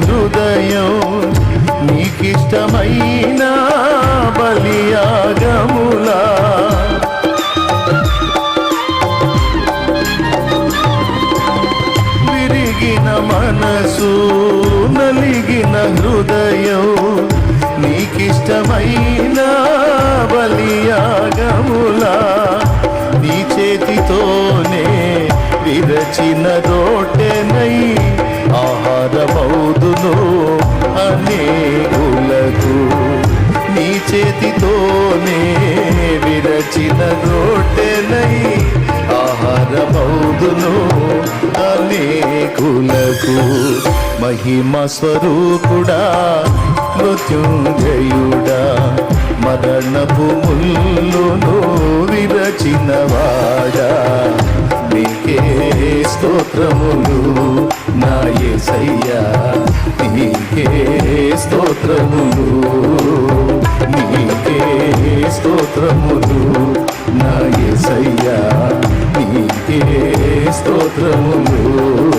హృదయం నీకిష్టమైన బలియాగములా. విరిగిన మనసు నలిగిన హృదయం నీకిష్టమైన బలియాగములా. నీ చేతితోనే విరచినదో అనేకులకు నీ చేతితోనే విరచిన రోటెనై ఆహారమౌదును అనేకులకు మహిమ స్వరూపుడా మృత్యుంజయుడా మరణపు ముల్లును విరచినవాడా నీకే స్తోత్రములు నా యేసయ్యా స్తోత్రములు. నీకే స్తోత్రములు. నా యేసయ్యా నీకే స్తోత్రములు.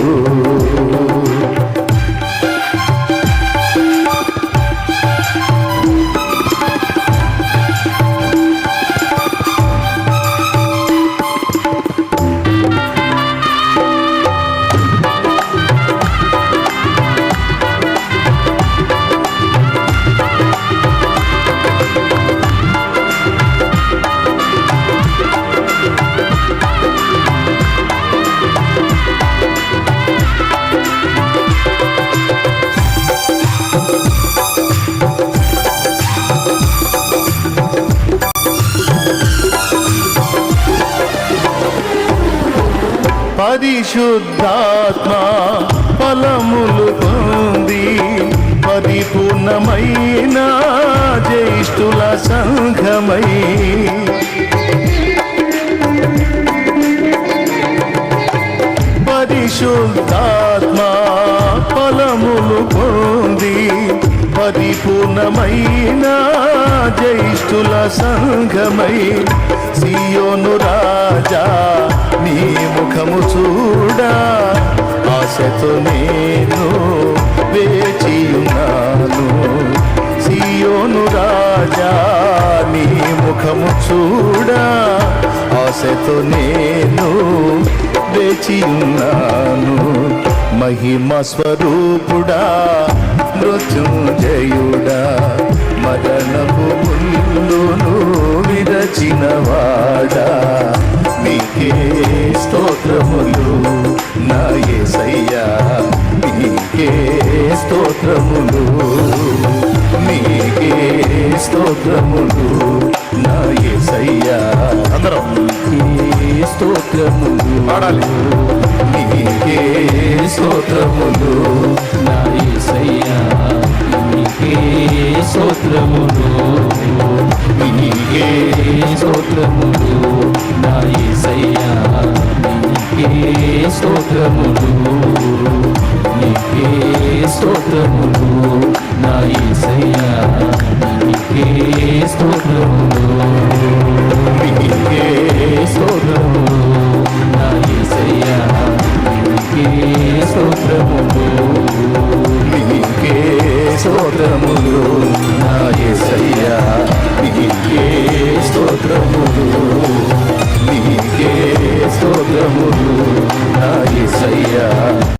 పరిశుద్ధాత్మ ఫలములు పొంది పరిపూర్ణమైన జ్యేష్ఠుల సంఘమై. పరిశుద్ధాత్మ ఫలములు పొంది పరిపూర్ణమైన జ్యేష్ఠుల సంఘమై. సియోను రాజా నీ ముఖము చూడా. ఆశతో నేను వేచియున్నాను. సియోను రాజా నీ ముఖము చూడా. ఆశతో నేను వేచియున్నాను. మహిమ స్వరూపుడా మృత్యుంజయుడా. మరణపు ముల్లును విరచినవా? నా యేసయ్యా నీకే స్తోత్రములు. నీకే స్తోత్రములు. నా యేసయ్యా అందరం స్తోత్రములు. పాడాలి. నీకే స్తోత్రములు. నా యేసయ్యా నీకే స్తోత్రములు. నీకే స్తోత్రములు. నీకే స్తోత్రములు నా యేసయ్యా నీకే స్తోత్రములు నీకే స్తోత్రములు నా నీకే స్తోత్రములు నీకే స్తోత్రములు.